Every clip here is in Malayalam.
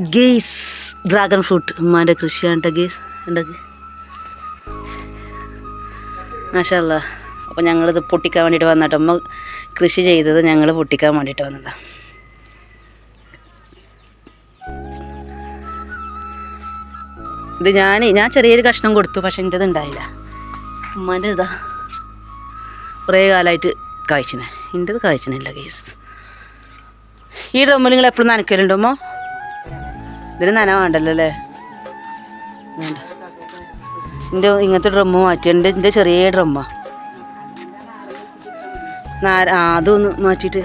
ഗെയ്സ് ഡ്രാഗൺ ഫ്രൂട്ട് ഉമ്മാന്റെ കൃഷിയാണ് കേട്ടോ ഗെയ്സ് ഉണ്ടാക്കി മാഷല്ല അപ്പോൾ ഞങ്ങളിത് പൊട്ടിക്കാൻ വേണ്ടിയിട്ട് വന്നിട്ട് ഉമ്മ കൃഷി ചെയ്തത് ഞങ്ങൾ പൊട്ടിക്കാൻ വേണ്ടിയിട്ട് വന്നതാണ് ഇത് ഞാൻ ഞാൻ ചെറിയൊരു കഷ്ണം കൊടുത്തു പക്ഷെ എന്റെ ഉണ്ടായില്ല. ഉമ്മാന്റെ ഇതാ. കുറേ കാലമായിട്ട് കായ്ച്ചിനെ. എന്റെത് കായ്ച്ചിനില്ല ഗെയ്സ്. ഈ ഡ്രമ്മിൽ നിങ്ങൾ എപ്പോഴും നനക്കലുണ്ടോമോ ഇതിന് നന വേണ്ടല്ലോ അല്ലേ? വേണ്ട. എന്റെ ഇങ്ങനത്തെ ഡ്രമ്മ് മാറ്റിയുണ്ട് എന്റെ ചെറിയ ഡ്രമ്മാ നാര ആ അതൊന്ന് മാറ്റിയിട്ട്.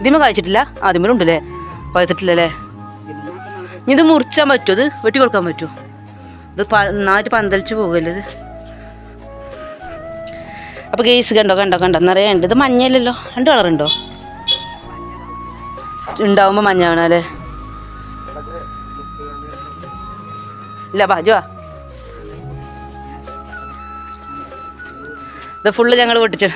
ഇതിമ കഴിച്ചിട്ടില്ല? ആദ്യമേ ഉണ്ടല്ലേ പഴുത്തിട്ടില്ലല്ലേ ഇത് മുറിച്ചാൻ പറ്റുമോ ഇത് വെട്ടി കൊടുക്കാൻ പറ്റുമോ ഇത് നന്നായിട്ട് പന്തലിച്ച് പോകുമല്ലേ ഇത്? അപ്പോൾ ഗേസ് കണ്ടോ കണ്ടോ കണ്ടോ? എന്നറിയാണ്ട് ഇത് മഞ്ഞയില്ലല്ലോ. രണ്ട് കളറുണ്ടോ ഉണ്ടാവുമ്പോൾ മഞ്ഞ അല്ലേ? ഇല്ല ജോ ഇത് ഫുള്ള് ഞങ്ങൾ പൊട്ടിച്ചു.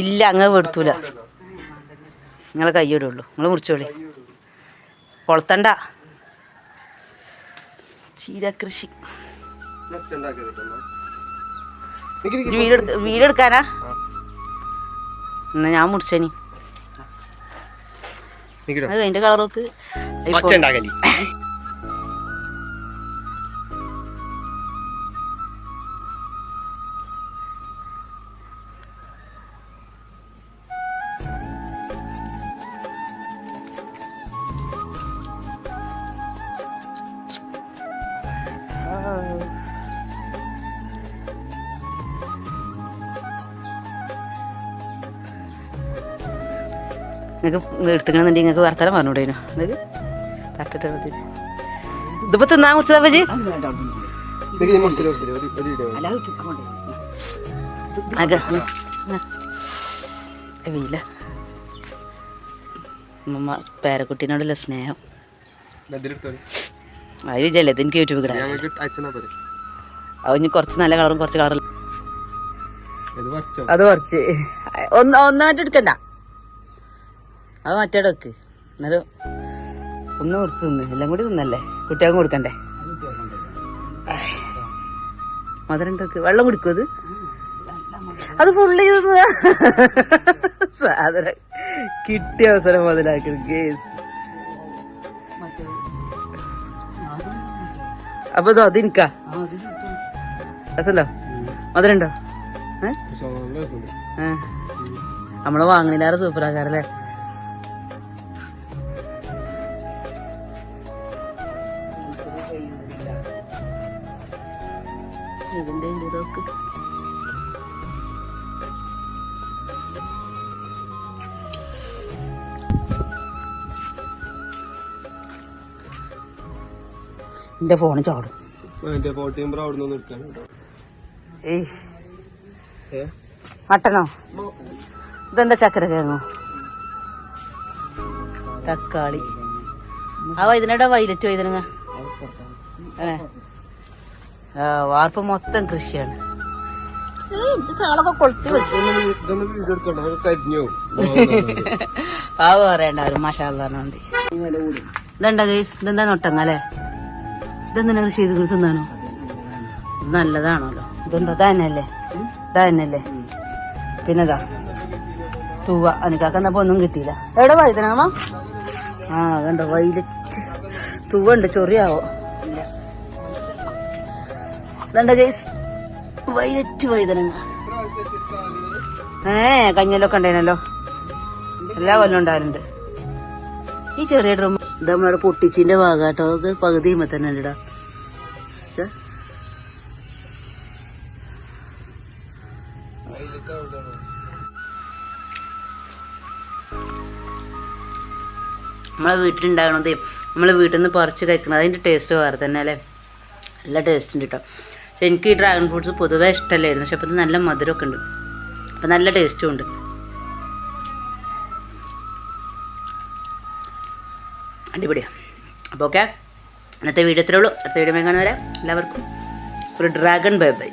ഇല്ല അങ്ങ് പെടുത്തൂല നിങ്ങളെ കൈയിടുള്ളൂ. നിങ്ങൾ മുറിച്ചോളി കൊളത്തണ്ട. ചീര കൃഷി വീടെടുക്കാനാ? എന്നാ ഞാൻ മുറിച്ചേനി. അത് അതിന്റെ കളറൊക്കെ ഒച്ചുണ്ടാക്കലി നിങ്ങൾക്ക് എടുത്തുക്കണമെന്നുണ്ടെങ്കിൽ നിങ്ങൾക്ക് വർത്തമാനം പറഞ്ഞുകൂടേനോ നിങ്ങൾക്ക് തട്ടിട്ട് ഇതിപ്പോൾ തിന്നാൻ കുറിച്ചതാ പജി വീല ഉമ്മ പേരക്കുട്ടീനോടുള്ള സ്നേഹം. അതിൽ ജലത് എനിക്ക് യൂട്യൂബ് അത് ഇനി കുറച്ച് നല്ല കളറും കുറച്ച് കളറും. അത് കുറച്ച് ഒന്ന് ഒന്നായിട്ട് എടുക്കണ്ട. അത് മറ്റേടെ വെക്ക്. എന്നാലും ഒന്ന് കുറച്ച് തിന്ന്. എല്ലാം കൂടി തിന്നല്ലേ? കുട്ടികൾക്ക് കൊടുക്കണ്ടേ? മധുരം വെക്ക്? വെള്ളം കുടിക്കും അത് അത് ഫുള്ള് ചെയ്തതാ സാധനം കിട്ടിയ അവസരം മുതലാക്കി ഗേസ് അപ്പൊ ഇതോ അതെനിക്കാ രസല്ലോ മധുരണ്ടോ. നമ്മൾ വാങ്ങണില്ലാറ് സൂപ്പർ അവിടെ ഇതൊക്കെ എന്റെ ഏയ്. ഏ? മട്ടനോ? ഇതെന്താ ചക്കര കിഴങ്ങോ തക്കാളി. ആ വൈദ്യനയുടെ വൈലറ്റ് വൈദ്യനങ്ങ ഏ. വാർപ്പ് മൊത്തം കൃഷിയാണ്. ആ പറയണ്ട ഒരു മഷാലുണ്ട് ഇതെന്താ ഗൈസ് ഇതെന്താ നൊട്ടങ്ങല്ലേ ഇതെന്തിനാ കൃഷി ചെയ്ത് തിന്നാനോ? നല്ലതാണല്ലോ. ഇതെന്താ? തന്നെയല്ലേ തന്നെയല്ലേ പിന്നെതാ തൂവ. എനിക്കാക്കുന്നപ്പോ ഒന്നും കിട്ടിയില്ല. എവിടെ വൈദ്യനാമ ആ കണ്ടോ വൈലറ്റ് തൂവ ഉണ്ട് ചൊറിയാവോ? ഇതെന്താ ഗൈസ് വൈലറ്റ് വൈതനങ്ങ ഏ കഞ്ഞലൊക്കെ ഉണ്ടായിരുന്നല്ലോ എല്ലാ കൊല്ലം ഉണ്ടായിരുന്നു ഈ ചെറിയ ഡ്രം ഇത് നമ്മുടെ പൊട്ടിച്ചിന്റെ ഭാഗാട്ടോ. അത് പകുതി കഴിയുമ്പോ തന്നെ ഉണ്ടാ നമ്മളെ വീട്ടിലുണ്ടാകണത് നമ്മളെ വീട്ടിൽ നിന്ന് പറിച്ച് കഴിക്കണം അതിന്റെ ടേസ്റ്റ് വേറെ തന്നെ അല്ലേ നല്ല ടേസ്റ്റ് ഉണ്ട് കേട്ടോ പക്ഷെ എനിക്ക് ഈ ഡ്രാഗൺ ഫ്രൂട്ട്സ് പൊതുവേ ഇഷ്ടമല്ലായിരുന്നു പക്ഷെ അപ്പോൾ ഇത് നല്ല മധുരമൊക്കെ ഉണ്ട്. അപ്പം നല്ല ടേസ്റ്റും ഉണ്ട്. അടിപൊളിയാണ് അപ്പോൾ ഓക്കെ ഇന്നത്തെ വീഡിയോ ഇത്രേ ഉള്ളൂ. അടുത്ത വീഡിയോ കാണുന്നവരെ എല്ലാവർക്കും ഒരു ഡ്രാഗൺ ബൈ ബൈ